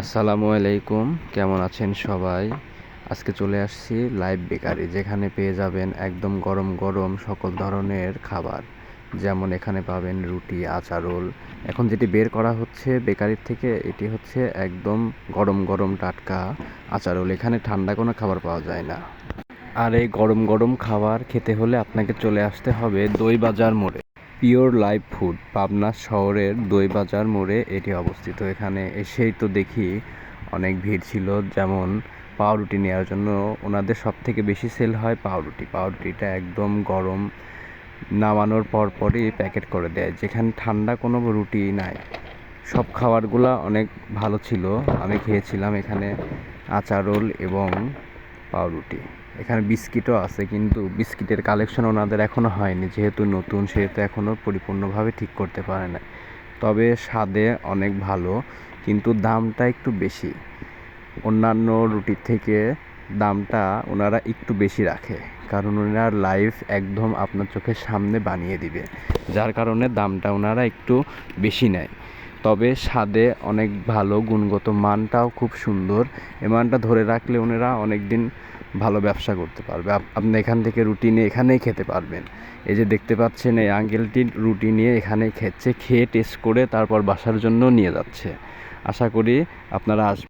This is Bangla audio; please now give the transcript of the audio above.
আসসালামু আলাইকুম, কেমন আছেন সবাই? আজকে চলে আসছি লাইভ বেকারি, যেখানে পেয়ে যাবেন একদম গরম গরম সকল ধরনের খাবার। যেমন এখানে পাবেন রুটি আচারোল এখন যেটি বের করা হচ্ছে বেকারির থেকে, এটি হচ্ছে একদম গরম গরম টাটকা আচারোল এখানে ঠান্ডা কোনো খাবার পাওয়া যায় না। আর এই গরম গরম খাবার খেতে হলে আপনাকে চলে আসতে হবে দই বাজার মোড়ে। পিওর লাইভ ফুড পাবনা শহরের দই বাজার মোড়ে এটি অবস্থিত। এখানে এসেই তো দেখি অনেক ভিড় ছিল, যেমন পাউরুটি নেওয়ার জন্য ওনাদের সব থেকে বেশি সেল হয় পাউরুটি। পাউরুটিটা একদম গরম, নামানোর পর পরই প্যাকেট করে দেয়, যেখানে ঠান্ডা কোনো রুটি নাই। সব খাবারগুলো অনেক ভালো ছিল, আমি খেয়েছিলাম এখানে আচারোল এবং পাউরুটি। এখানে বিস্কিটও আছে, কিন্তু বিস্কিটের কালেকশন ওনাদের এখনও হয়নি, যেহেতু নতুন, সেহেতু এখনও পরিপূর্ণভাবে ঠিক করতে পারে না তবে স্বাদে অনেক ভালো, কিন্তু দামটা একটু বেশি। অন্যান্য রুটির থেকে দামটা ওনারা একটু বেশি রাখে, কারণ ওনার লাইফ একদম আপনার চোখের সামনে বানিয়ে দিবে, যার কারণে দামটা ওনারা একটু বেশি নেয়। তবে স্বাদে অনেক ভালো, গুণগত মানটাও খুব সুন্দর। এ মানটা ধরে রাখলে ওনারা অনেক দিন ভালো ব্যবসা করতে পারবে। আপনি এখান থেকে রুটি নিয়ে এখানেই খেতে পারবেন। এই যে দেখতে পাচ্ছেন, এই আঙ্কেলটি রুটি নিয়ে এখানেই খেচ্ছে, খেয়ে টেস্ট করে তারপর বাসার জন্য নিয়ে যাচ্ছে। আশা করি আপনারা আসবেন